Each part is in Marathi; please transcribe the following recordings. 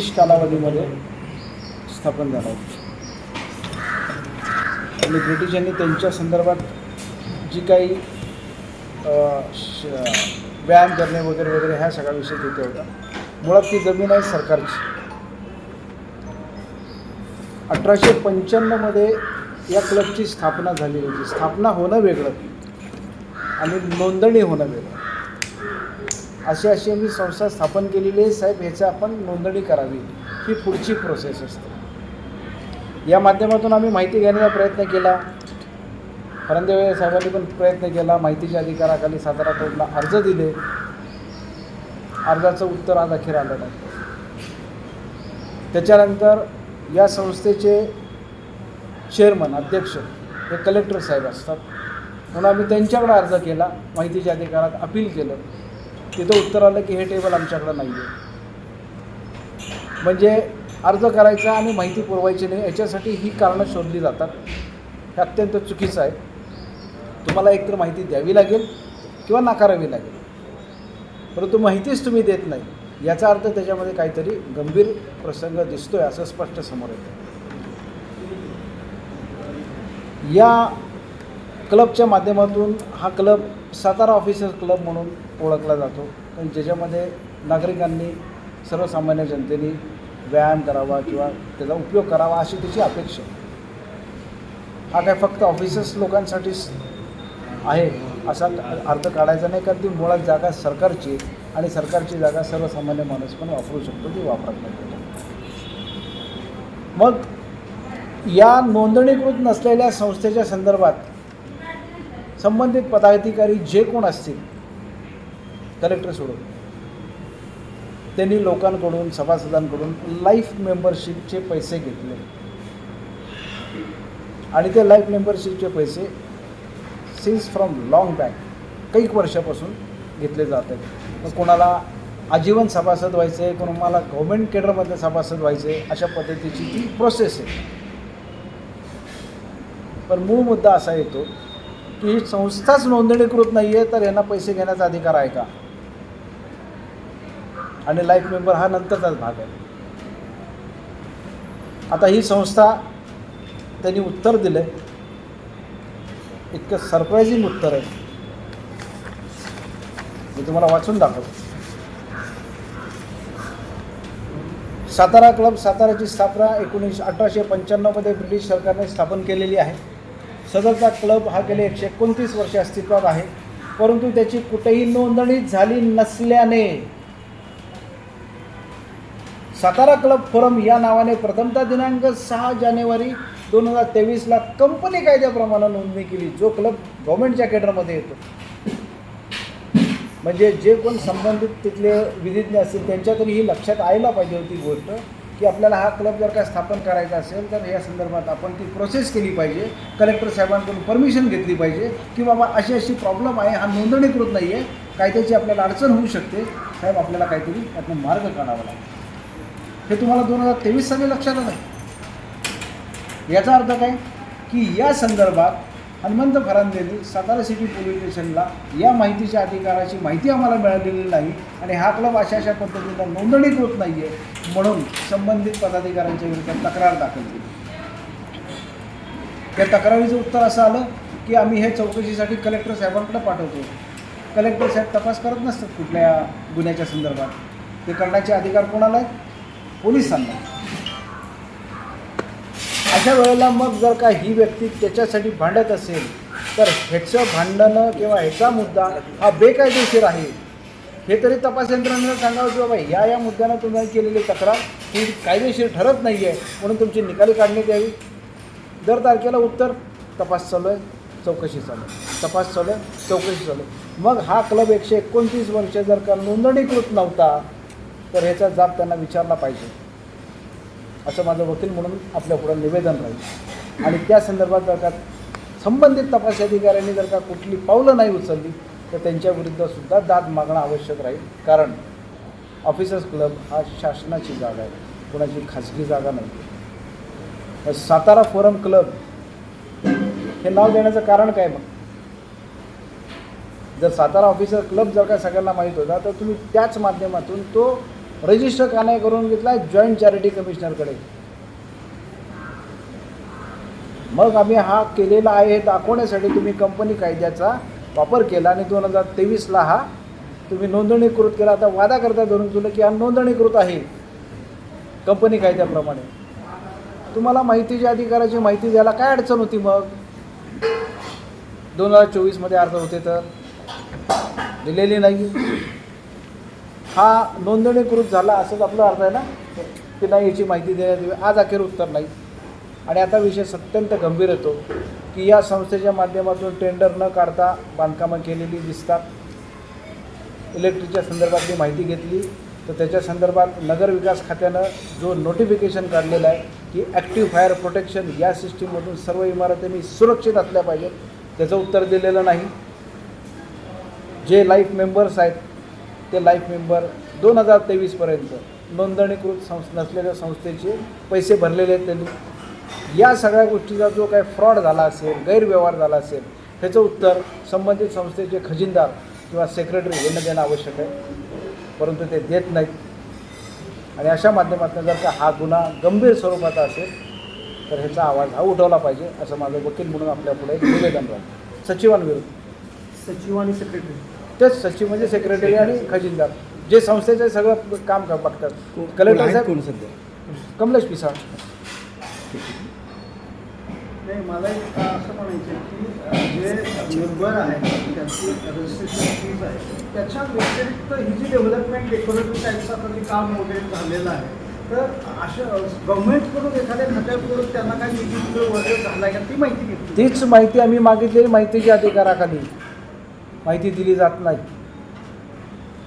ब्रिटिश कालावधीमध्ये स्थापन झाला होता. आणि ब्रिटिशांनी त्यांच्या संदर्भात जी काही श- व्यायाम करणे वगैरे वगैरे ह्या सगळ्या विषय तिथे होता. मुळात ती जमीन आहे सरकारची. अठराशे पंच्याण्णवमध्ये या क्लबची स्थापना झाली होती. स्थापना होणं वेगळं आणि नोंदणी होणं वेगळं. अशी अशी आम्ही संस्था स्थापन केलेली आहे साहेब ह्याचं आपण नोंदणी करावी. ही पुढची प्रोसेस असते. या माध्यमातून आम्ही माहिती घेण्याचा प्रयत्न केला. फरंदेवे साहेबांनी पण प्रयत्न केला माहितीच्या अधिकाराखाली सातारा कोर्टला अर्ज दिले. अर्जाचं उत्तर आज अखेर आलं नाही. त्याच्यानंतर या संस्थेचे चेअरमन अध्यक्ष हे कलेक्टर साहेब असतात. म्हणून आम्ही त्यांच्याकडे अर्ज केला माहितीच्या अधिकारात अपील केलं. तिथं उत्तर आलं की हे टेबल आमच्याकडं नाही आहे म्हणजे अर्ज करायचा आणि माहिती पुरवायची नाही याच्यासाठी ही कारणं शोधली जातात. हे अत्यंत चुकीचं आहे. तुम्हाला एकतर माहिती द्यावी लागेल किंवा नाकारावी लागेल. परंतु माहितीच तुम्ही देत नाही. याचा अर्थ त्याच्यामध्ये काहीतरी गंभीर प्रसंग दिसतोय असं स्पष्ट समोर येतं. या क्लबच्या माध्यमातून हा क्लब सातारा ऑफिसर्स क्लब म्हणून ओळखला जातो. कारण ज्याच्यामध्ये नागरिकांनी सर्वसामान्य जनतेने व्यायाम करावा किंवा त्याचा उपयोग करावा अशी त्याची अपेक्षा हा काय फक्त ऑफिसर्स लोकांसाठीच आहे असा अर्थ काढायचा नाही कारण ती मुळात जागा सरकारची आणि सरकारची जागा सर्वसामान्य माणूस पण वापरू शकतो ती वापरत नाही. मग या नोंदणीकृत नसलेल्या संस्थेच्या संदर्भात संबंधित पदाधिकारी जे कोण असतील कलेक्टर सोडून. त्यांनी लोकांकडून सभासदांकडून लाईफ मेंबरशिपचे पैसे घेतले. आणि ते लाईफ मेंबरशिपचे पैसे सिन्स फ्रॉम लाँग बॅक काही वर्षापासून घेतले जात आहेत. मग कोणाला आजीवन सभासद व्हायचं आहे कोणाला गव्हर्मेंट केडरमधले सभासद व्हायचं आहे अशा पद्धतीची ती प्रोसेस आहे. पण मूळ मुद्दा असा येतो की ही संस्थाच नोंदणीकृत नाही आहे तर यांना पैसे घेण्याचा अधिकार आहे का? आणि लाईफ मेंबर हा नंतरचाच भाग आहे. आता ही संस्था त्यांनी उत्तर दिलं. इतकं सरप्रायझिंग उत्तर आहे. मी तुम्हाला वाचून दाखवतो. सातारा क्लब साताराची स्थापना एकोणीसशे अठराशे पंच्याण्णवमध्ये ब्रिटिश सरकारने स्थापन केलेली आहे. सदरचा क्लब हा गेले एकशे एकोणतीस वर्षे अस्तित्वात आहे. परंतु त्याची कुठेही नोंदणी झाली नसल्याने सातारा क्लब फोरम या नावाने प्रथमता दिनांक सहा जानेवारी दोन हजार तेवीसला कंपनी कायद्याप्रमाणे नोंदणी केली जो क्लब गव्हर्मेंटच्या केडरमध्ये येतो. म्हणजे जे कोण संबंधित तिथले विधिज्ञ असतील त्यांच्या तरी ही लक्षात आयला पाहिजे होती गोष्ट. की आपल्याला हा क्लब जर का स्थापन करायचा असेल तर या संदर्भात आपण ती प्रोसेस केली पाहिजे. कलेक्टर साहेबांकडून परमिशन घेतली पाहिजे की बाबा अशी अशी प्रॉब्लेम आहे हा नोंदणीकृत नाही आहे कायद्याची आपल्याला अडचण होऊ शकते. साहेब आपल्याला काहीतरी त्यातून मार्ग काढावा लागेल. हे तुम्हाला दोन हजार तेवीस साली लक्षात आलं? याचा अर्थ काय? की या संदर्भात हनुमंत फरांदेंनी सातारा सिटी पोलीस स्टेशनला या माहितीच्या अधिकाराची माहिती आम्हाला मिळालेली नाही आणि हा क्लब अशा अशा पद्धतीनं नोंदणीकृत नाही आहे म्हणून संबंधित पदाधिकाऱ्यांच्या विरुद्ध तक्रार दाखल केली. त्या तक्रारीचं उत्तर असं आलं की आम्ही हे चौकशीसाठी कलेक्टर साहेबांकडे पाठवतो. कलेक्टर साहेब तपास करत नसतात कुठल्या गुन्ह्याच्या संदर्भात. ते करण्याचे अधिकार कोणाला आहेत? पोलिसांना. अशा वेळेला मग जर का ही व्यक्ती त्याच्यासाठी भांडत असेल तर ह्याचं भांडणं किंवा ह्याचा मुद्दा हा बेकायदेशीर आहे. हे तरी तपास यंत्रणेला सांगावं की बाबा या या मुद्द्यानं तुम्ही केलेली तक्रार ही कायदेशीर ठरत नाही आहे म्हणून तुमची निकाली काढण्यात यावी. दर तारखेला उत्तर तपास चालू आहे चौकशी चालू आहे. तपास चालू आहे चौकशी चालू आहे. मग हा क्लब एकशे एकोणतीस वर्ष जर का नोंदणीकृत नव्हता तर ह्याचा जाब त्यांना विचारला पाहिजे. असं माझं वकील म्हणून आपल्या पुढं निवेदन राहील. आणि त्या संदर्भात जर का संबंधित तपास अधिकाऱ्यांनी जर का कुठली पावलं नाही उचलली तर त्यांच्याविरुद्धसुद्धा सुद्धा दाद मागणं आवश्यक राहील. कारण ऑफिसर्स क्लब हा शासनाची जागा आहे. कोणाची खाजगी जागा नाही. सातारा फोरम क्लब हे नाव देण्याचं कारण काय मग? जर सातारा ऑफिसर क्लब जर का सगळ्यांना माहीत होता तर तुम्ही त्याच माध्यमातून तो रजिस्टर का नाही करून घेतला जॉईंट चॅरिटी कमिशनरकडे मग आम्ही हा केलेला आहे हे दाखवण्यासाठी तुम्ही कंपनी कायद्याचा वापर केला आणि दोन हजार तेवीसला हा तुम्ही नोंदणीकृत केला. आता वादा करता धरून तुला की हा नोंदणीकृत आहे कंपनी कायद्याप्रमाणे. तुम्हाला माहितीच्या अधिकाराची माहिती द्यायला काय अडचण होती मग? दोन हजार चोवीसमध्ये अर्ज होते तर? दिलेली नाही. हा नोंदणीकृत झाला असंच आपला अर्थ आहे ना? की नाही याची माहिती देण्यात यावी. आज अखेर उत्तर नाही. आणि आता विषय अत्यंत गंभीर येतो की या संस्थेच्या माध्यमातून टेंडर न काढता बांधकामं केलेली दिसतात. इलेक्ट्रिकच्या संदर्भातली माहिती घेतली. तर त्याच्या संदर्भात नगरविकास खात्यानं जो नोटिफिकेशन काढलेलं आहे की ॲक्टिव्ह फायर प्रोटेक्शन या सिस्टीममधून सर्व इमारतींनी सुरक्षित असल्या पाहिजेत. त्याचं उत्तर दिलेलं नाही. जे लाईफ मेंबर्स आहेत ते लाईफ मेंबर दोन हजार तेवीसपर्यंत नोंदणीकृत संस् नसलेल्या संस्थेचे पैसे भरलेले आहेत त्यांनी. या सगळ्या गोष्टीचा जो काही फ्रॉड झाला असेल गैरव्यवहार झाला असेल ह्याचं उत्तर संबंधित संस्थेचे खजिनदार किंवा सेक्रेटरी यांना देणं आवश्यक आहे. परंतु ते देत नाहीत. आणि अशा माध्यमातून जर का हा गुन्हा गंभीर स्वरूपाचा असेल तर ह्याचा आवाज हा उठवला पाहिजे असं माझं वकील म्हणून आपल्यापुढे एक निवेदन राहतं सचिवांविरुद्ध. सचिव आणि सेक्रेटरी तेच सचिव म्हणजे सेक्रेटरी आणि खजिनदार. जे संस्थेचं सगळं काम कर बघतात. कलेक्टर साहेब कोण सध्या? कमलेश पिसाळ. नाही मला एक असं म्हणायचं आहे की जे मेंबर आहेत त्यांची रजिस्ट्रेशन फीज आहे त्याच्या व्यतिरिक्त ही जी डेव्हलपमेंट डेकोरेटिव्ह टाईपचं आता जे काम वगैरे झालेलं आहे तर अशा गव्हर्नमेंटकडून एखाद्या खात्याकडून त्यांना काय निधी वगैरे झाला आहे का ती माहिती घेतली. तीच माहिती आम्ही मागितलेली माहितीच्या अधिकाराखाली. माहिती दिली जात नाही.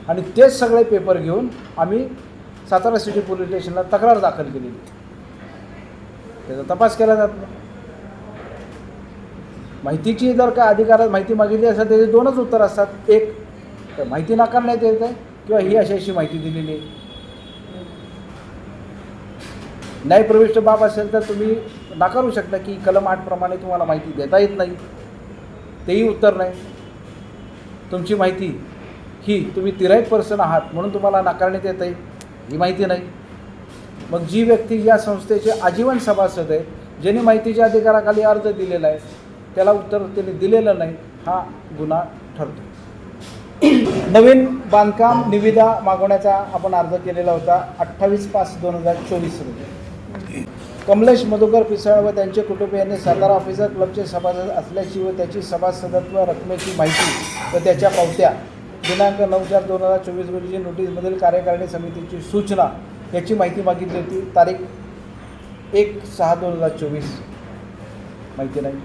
आणि तेच सगळे पेपर घेऊन आम्ही सातारा सिटी पोलीस स्टेशनला तक्रार दाखल केलेली. त्याचा तपास केला जात नाही. माहितीची जर का अधिकारात माहिती मागितली असेल त्याचे दोनच उत्तर असतात. एक तर माहिती नाकारण्यात येत आहे किंवा ही अशी अशी माहिती दिलेली आहे. न्यायप्रविष्ट बाब असेल तर तुम्ही नाकारू शकता की कलम आठप्रमाणे तुम्हाला माहिती देता येत नाही. तेही उत्तर नाही. तुमची माहिती ही तुम्ही तिराईत पर्सन आहात म्हणून तुम्हाला नाकारण्यात येत आहे ही माहिती नाही. मग जी व्यक्ती या संस्थेचे आजीवन सभासद आहे ज्यांनी माहितीच्या अधिकाराखाली अर्ज दिलेला आहे त्याला उत्तर त्याने दिलेलं नाही हा गुन्हा ठरतो नवीन बांधकाम निविदा मागवण्याचा आपण अर्ज केलेला होता अठ्ठावीस पाच दोन हजार चोवीस रोजी. कमलेश मधुकर पिसाळ व त्यांचे कुटुंबियांनी सातारा ऑफिसर क्लबचे सभासद असल्याची व त्याची सभासदत्व रकमेची माहिती व त्याच्या पावत्या दिनांक नऊ चार दोन हजार चोवीस रोजी नोटीसमधील कार्यकारिणी समितीची सूचना याची माहिती मागितली होती. तारीख एक सहा दोन हजार चोवीस. माहिती नाही.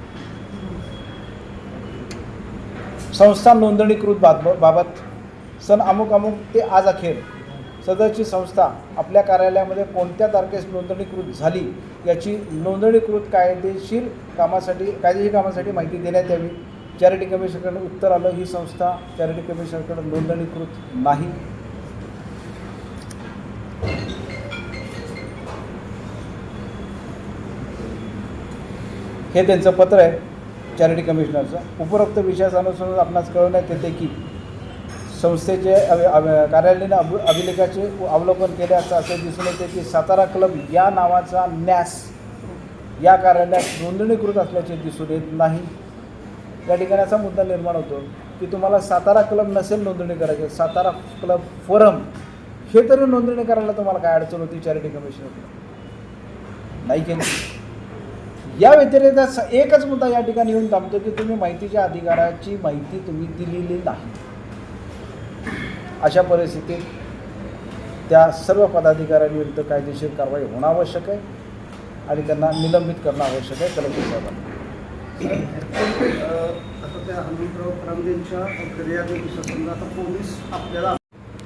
संस्था नोंदणीकृत बाब बाबत सन अमुक अमुक ते आज अखेर सदरची संस्था आपल्या कार्यालयामध्ये कोणत्या तारखेस नोंदणीकृत झाली याची नोंदणीकृत कायदेशीर कामासाठी कायदेशीर कामासाठी माहिती देण्यात यावी. चॅरिटी कमिशनकडे उत्तर आलं ही संस्था चॅरिटी कमिशनकडे नोंदणीकृत नाही. हे त्यांचं पत्र आहे चॅरिटी कमिशनरचं. उपरोक्त विषयास अनुसरून आपणास कळवण्यात येते की संस्थेचे अभि अभि- कार्यालयाने अभिलेखाचे अवलोकन केले असता असे दिसून येते की सातारा क्लब या नावाचा न्यास या कार्यालयात नोंदणीकृत असल्याचे दिसून येत नाही. या ठिकाणी असा मुद्दा निर्माण होतो की तुम्हाला सातारा क्लब नसेल नोंदणी करायची सातारा क्लब फोरम हे तरी नोंदणी करायला तुम्हाला काय अडचण होती? चॅरिटी कमिशनरकडे नाही केली. या व्यतिरिक्त स- एकच मुद्दा या ठिकाणी येऊन थांबतो की तुम्ही माहितीच्या अधिकाराची माहिती तुम्ही दिलेली नाही. अशा परिस्थितीत त्या सर्व पदाधिकाऱ्यांविरुद्ध कायदेशीर कारवाई होणं आवश्यक आहे आणि त्यांना निलंबित करणं आवश्यक आहे कलेक्टर साहेबांना. आता त्या हनुमंतराव फरांदेंच्या फिर्यादीनुसार समजा आता पोलीस आपल्याला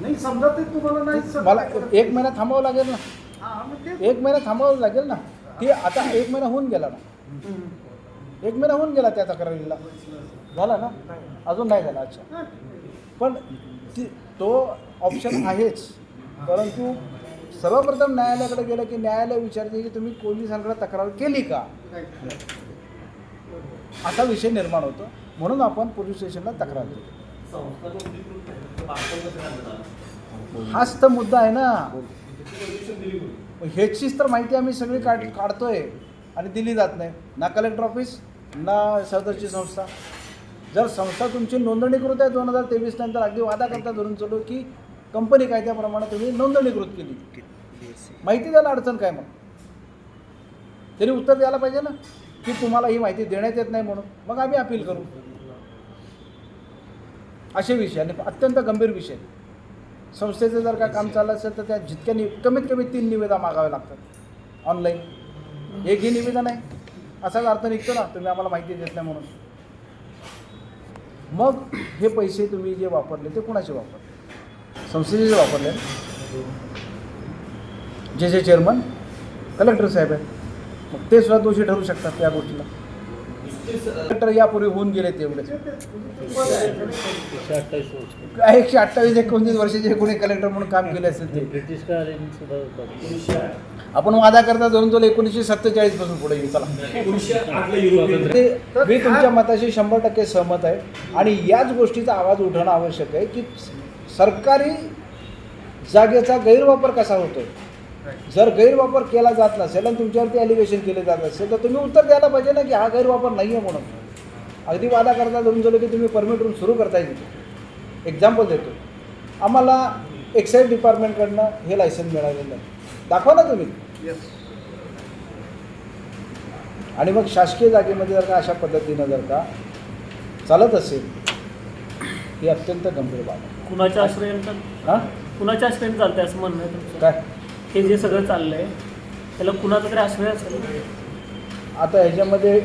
नाही समजा ते तुम्हाला नाही मला एक महिना थांबावं लागेल ना. हां ते एक महिना थांबावं लागेल ना. ते आता एक महिना होऊन गेला ना. एक महिना होऊन गेला त्या तक्रारीला. झाला ना? अजून नाही झाला अच्छा. पण ती तो ऑप्शन आहेच. परंतु सर्वप्रथम न्यायालयाकडे गेलं की न्यायालय विचारते की तुम्ही पोलिसांकडे तक्रार केली का? असा विषय निर्माण होतो. म्हणून आपण पोलीस स्टेशनला तक्रार देतो हाच तर मुद्दा आहे ना. ह्याचीच तर माहिती आम्ही सगळी काढ काढतोय. आणि दिली जात नाही. ना कलेक्टर ऑफिस ना सदरची संस्था. जर संस्था तुमची नोंदणीकृत आहे दोन हजार तेवीस नंतर अगदी वादा करता धरून चालू की कंपनी कायद्याप्रमाणे तुम्ही नोंदणीकृत केली. माहिती द्यायला अडचण काय मग? तरी उत्तर द्यायला पाहिजे ना की तुम्हाला ही माहिती देण्यात येत नाही म्हणून. मग आम्ही अपील करू. असे विषय आणि अत्यंत गंभीर विषय. संस्थेचं जर का काम चाललं असेल तर त्या जितक्या नि कमीत कमी तीन निवेदा मागाव्या लागतात. ऑनलाईन एकही निवेदा नाही. असाच अर्थ निघतो ना तुम्ही आम्हाला माहिती देत नाही म्हणून. मग हे पैसे तुम्ही जे वापरले ते कुणाचे वापरले? संस्थेचे जे वापरले? जे जे चेअरमन कलेक्टर साहेब आहेत. मग ते सुद्धा दोषी ठरू शकतात त्या गोष्टीला. कलेक्टर यापूर्वी होऊन गेले तेवढे एकशे अठ्ठावीस एकोणतीस वर्षाचे कोणी कलेक्टर म्हणून काम केले असेल ते. ब्रिटिश आपण वादा करता धरून तुला एकोणीसशे सत्तेचाळीसपासून पुढे येऊ चला. ते मी तुमच्या मताशी शंभर टक्के सहमत आहे. आणि याच गोष्टीचा आवाज उठवणं आवश्यक आहे की सरकारी जागेचा गैरवापर कसा होतोय? जर गैरवापर केला जात नसेल आणि तुमच्यावरती ॲलिगेशन केले जात असेल तर तुम्ही उत्तर द्यायला पाहिजे ना की हा गैरवापर नाही आहे म्हणून. अगदी वादा करता धरून झालं की तुम्ही परमिट रूम सुरू करताय तिथे. एक्झाम्पल देतो. आम्हाला एक्साईज डिपार्टमेंटकडनं हे लायसन्स मिळालेलं आहे. दाखवा ना तुम्ही. येस आणि मग शासकीय जागेमध्ये जर का अशा पद्धतीनं जर का चालत असेल ही अत्यंत गंभीर बाब कुणाच्या आश्रयानं चाल- हां? कुणाच्या आश्रयानं चालतंय असं म्हणणं आहे तुमचं? काय? हे जे सगळं चाललंय त्याला कुणाचा तरी आश्रय असेल आता ह्याच्यामध्ये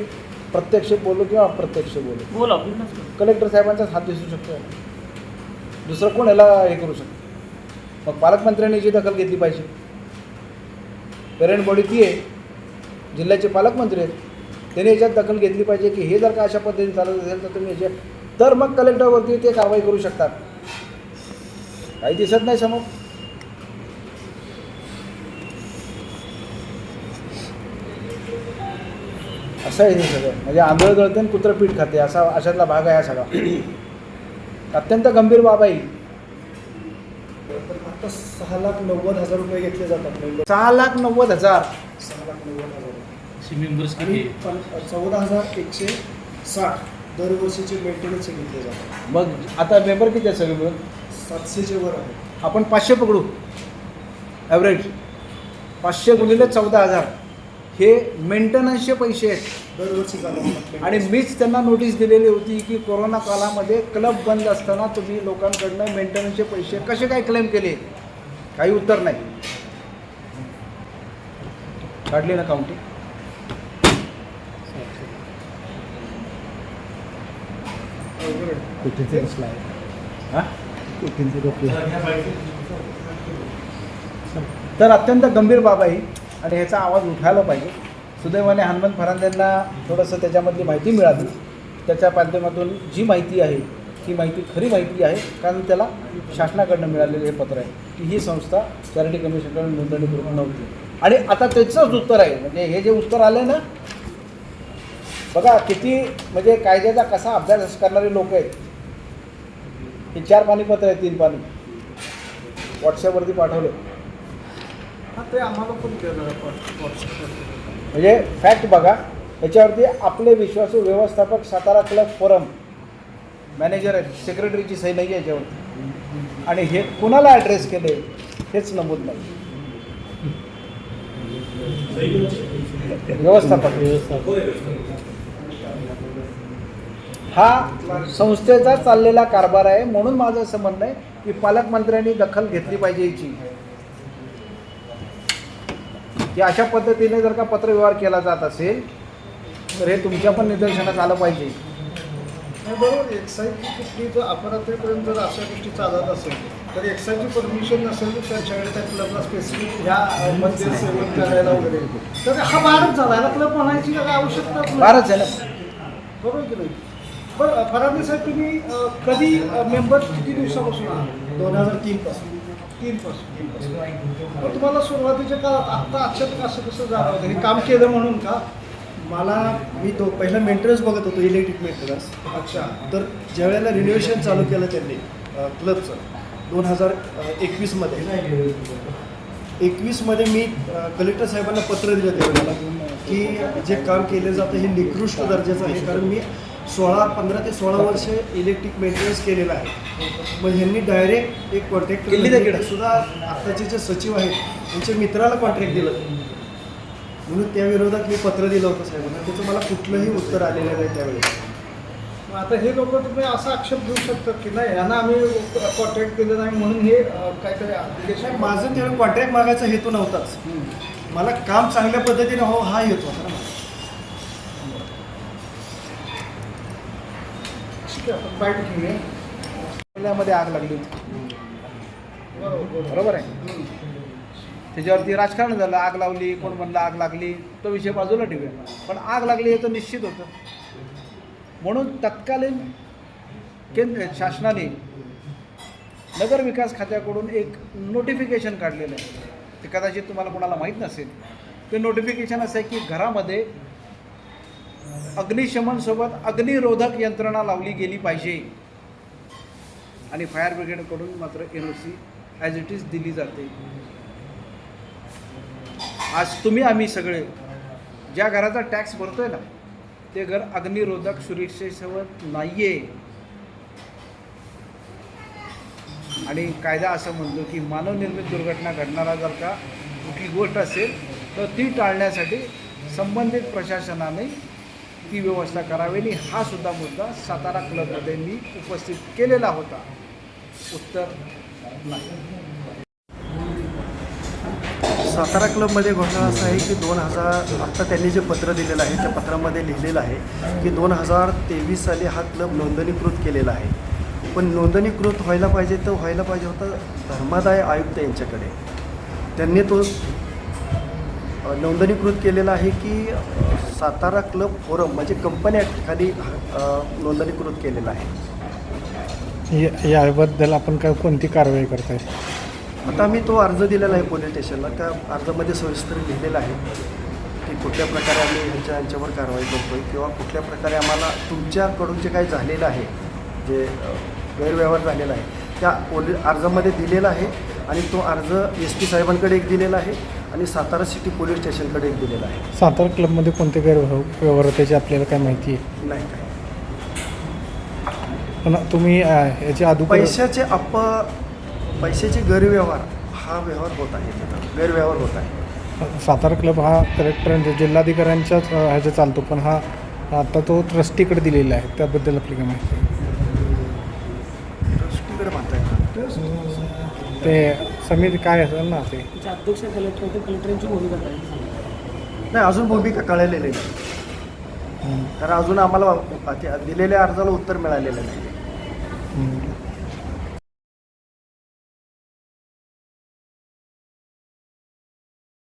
प्रत्यक्ष बोलू किंवा अप्रत्यक्ष बोलू? बोला बिनधास्त. कलेक्टर साहेबांचाच हात दिसू शकतो. दुसरं कोण याला हे करू शकतो? मग पालकमंत्र्यांनी याची दखल घेतली पाहिजे. पेरेंट बॉडी ती आहे जिल्ह्याचे पालकमंत्री आहेत. त्यांनी याच्यात दखल घेतली पाहिजे की हे जर का अशा पद्धतीने चालत असेल तर तुम्ही याच्यात तर मग कलेक्टरवरती ते कारवाई करू शकतात. काही दिसत नाही समोर. असं आहे हे सगळं. म्हणजे आंधळ गळते आणि कुत्रं पीठ खाते असा अशातला भाग आहे हा सगळा. अत्यंत गंभीर बाब आहे. आता सहा लाख नव्वद हजार रुपये घेतले जातात मेंबर सहा लाख नव्वद हजार. सहा लाख नव्वद हजार. मेंबर्स आणि चौदा हजार एकशे साठ दरवर्षीचे मेंटेनन्स घेतले जातात. मग आता मेंबर किती आहे सगळे मिळून? सातशेचे वर आहे. आपण पाचशे पकडू. ॲव्हरेज पाचशे गुणिले चौदा हजार. हे मेंटेनन्सचे पैसे आहेत. दरवर्षी आणि मीच त्यांना नोटीस दिलेली होती की कोरोना काळामध्ये क्लब बंद असताना तुम्ही लोकांकडनं मेंटेनन्सचे पैसे कसे काय क्लेम केले? काही उत्तर नाही. काढली ना काउंटिंग हां? तर अत्यंत गंभीर बाब आहे ही. आणि ह्याचा आवाज उठायला पाहिजे. सुदैवाने हनुमंत फरांदेंना थोडंसं त्याच्यामधली माहिती मिळाली. त्याच्या माध्यमातून जी माहिती आहे ती माहिती खरी माहिती आहे कारण त्याला शासनाकडनं मिळालेलं हे पत्र आहे. की ही संस्था चॅरिटी कमिशनकडून नोंदणीकृत नव्हती. आणि आता त्याचंच उत्तर आहे. म्हणजे हे जे उत्तर आलं ना बघा किती म्हणजे कायद्याचा कसा अभ्यास करणारे लोक आहेत. हे चार पाणी पत्र आहे तीन पाणी. व्हॉट्सॲपवरती पाठवले. ते आम्हाला पण म्हणजे फॅक्ट बघा याच्यावरती आपले विश्वासू व्यवस्थापक सातारा क्लब फोरम मॅनेजर आहेत सेक्रेटरीची सही नाही आहे याच्यावरती. आणि हे कुणाला ॲड्रेस केले हेच नमूद नाही. व्यवस्थापक. हा संस्थेचा चाललेला कारभार आहे म्हणून माझं असं म्हणणं आहे की पालकमंत्र्यांनी दखल घेतली पाहिजे याची. की अशा पद्धतीने जर का पत्रव्यवहार केला जात असेल तर हे तुमच्या पण निदर्शनास आलं पाहिजे. नाही बरोबर. एक्साईजची कुठली जर अपरात्रीपर्यंत जर अशा गोष्टी चालत असेल तर एक्साईजची परमिशन नसेल तर त्यांच्याकडे त्या क्लबला स्पेसिफिक ह्या मध्ये सेवन करायला वगैरे. तर हा भारत झाला. याला क्लब म्हणायची काही आवश्यकता नाही. फारच आहे ना बरोबर की नाही? बरं फरांदे साहेब तुम्ही कधी मेंबर किती दिवसापासून आहात? दोन हजार तीन पासून. तीन पासून मग तुम्हाला सुरुवातीच्या काळात आत्ता अचानक असं कसं जाणवतं हे काम केलं म्हणून का? मला मी तो पहिला मेंटेनन्स बघत होतो इलेक्ट्रिक मेंटेनन्स अच्छा. तर ज्या वेळेला रिनोव्हेशन चालू केलं त्यांनी क्लबचं दोन हजार एकवीसमध्ये. एकवीसमध्ये मी कलेक्टर साहेबांना पत्र दिलं त्यावेळेला की जे काम केलं जातं हे निकृष्ट दर्जाचं आहे. कारण मी सोळा पंधरा ते सोळा वर्ष इलेक्ट्रिक मेंटेनन्स केलेलं आहे. मग ह्यांनी डायरेक्ट एक कॉन्ट्रॅक्टर केली किडा. सुद्धा आत्ताचे जे सचिव आहेत त्यांच्या मित्राला कॉन्ट्रॅक्ट दिलं. म्हणून त्या विरोधात मी पत्र दिलं होतं साहेबांना त्याचं मला कुठलंही उत्तर आलेलं नाही त्यावेळेस मग आता हे लोक तुम्ही असा आक्षेप घेऊ शकतात की नाही यांना आम्ही कॉन्ट्रॅक्ट केलं नाही म्हणून हे काहीतरी माझं त्यावेळी कॉन्ट्रॅक्ट मागायचा हेतू नव्हताच. मला काम चांगल्या पद्धतीने हो हा हेतू होता ना माझा. ठीक आहे आपण बाईट घेऊया पहिल्यामध्ये आग लागली होती. बरोबर आहे. त्याच्यावरती राजकारण झालं आग लावली कोण म्हणलं आग लागली तो विषय बाजूला ठेवूया. पण आग लागली हे तर निश्चित होतं. म्हणून तत्कालीन केंद्र शासनाने नगर विकास खात्याकडून एक नोटिफिकेशन काढलेलं आहे. ते कदाचित तुम्हाला कोणाला माहीत नसेल. ते नोटिफिकेशन असं आहे की घरामध्ये अग्निशमनसोबत अग्निरोधक यंत्रणा लावली गेली पाहिजे. आणि फायर ब्रिगेडकडून मात्र N O C as it is दिली जाते. आज तुम्ही आम्ही सगळे ज्या घराचा टॅक्स भरतो आहे ना ते घर अग्निरोधक सुरक्षेसोबत नाही आहे आणि कायदा असं म्हणतो की मानवनिर्मित दुर्घटना घडणारा जर का कुठली गोष्ट असेल तर ती टाळण्यासाठी संबंधित प्रशासनाने ती व्यवस्था करावी आणि हा सुद्धा मुद्दा सातारा क्लबमध्ये मी उपस्थित केलेला होता. उत्तर नाही सातारा क्लबमध्ये घोषणा असं आहे की दोन हजार आत्ता त्यांनी जे पत्र दिलेलं आहे त्या पत्रामध्ये लिहिलेलं आहे की दोन हजार तेवीस साली हा क्लब नोंदणीकृत केलेला आहे. पण नोंदणीकृत व्हायला पाहिजे तर व्हायला पाहिजे होतं धर्मादाय आयुक्त यांच्याकडे. त्यांनी तो नोंदणीकृत केलेला आहे की सातारा क्लब फोरम म्हणजे कंपनी खाली नोंदणीकृत केलेला आहे. या- याबद्दल आपण काय कोणती कारवाई करताय? आता आम्ही तो अर्ज दिलेला आहे पोलीस स्टेशनला. त्या अर्जामध्ये सविस्तर लिहिलेलं आहे की कुठल्या प्रकारे आम्ही ह्यांच्या यांच्यावर कारवाई करतोय किंवा कुठल्या प्रकारे आम्हाला तुमच्याकडून जे काही झालेलं आहे जे अ, गैरव्यवहार झालेला आहे त्या पोलीस अर्जामध्ये दिलेला आहे आणि तो अर्ज एस पी साहेबांकडे एक दिलेला आहे. आणि सातारा सिटी पोलीस स्टेशनकडे एक दिलेला आहे. सातारा क्लबमध्ये कोणते गैरव्यवहार होते त्याची आपल्याला काय माहिती आहे? नाही. काय पण तुम्ही अं, याच्या अगोदर पैशाचे अप पैशाचे गैरव्यवहार हा व्यवहार होत आहे. तिथं. गैरव्यवहार होत आहे. सातारा क्लब हा कलेक्टर म्हणजे जिल्हाधिकाऱ्यांच्याच अं, ह्याचा चालतो पण हा आता तो ट्रस्टीकडे दिलेला आहे. त्याबद्दल आपली काय माहिती आहे? ट्रस्टीकडे म्हणताय ते समिती काय असेल ना ते त्याचे अध्यक्ष कलेक्टर होते कलेक्टरांची भूमिका काय नाही अजून भूमिका कळलेली नाही. कारण अजून आम्हाला ते दिलेल्या अर्जाला उत्तर मिळालेलं नाही.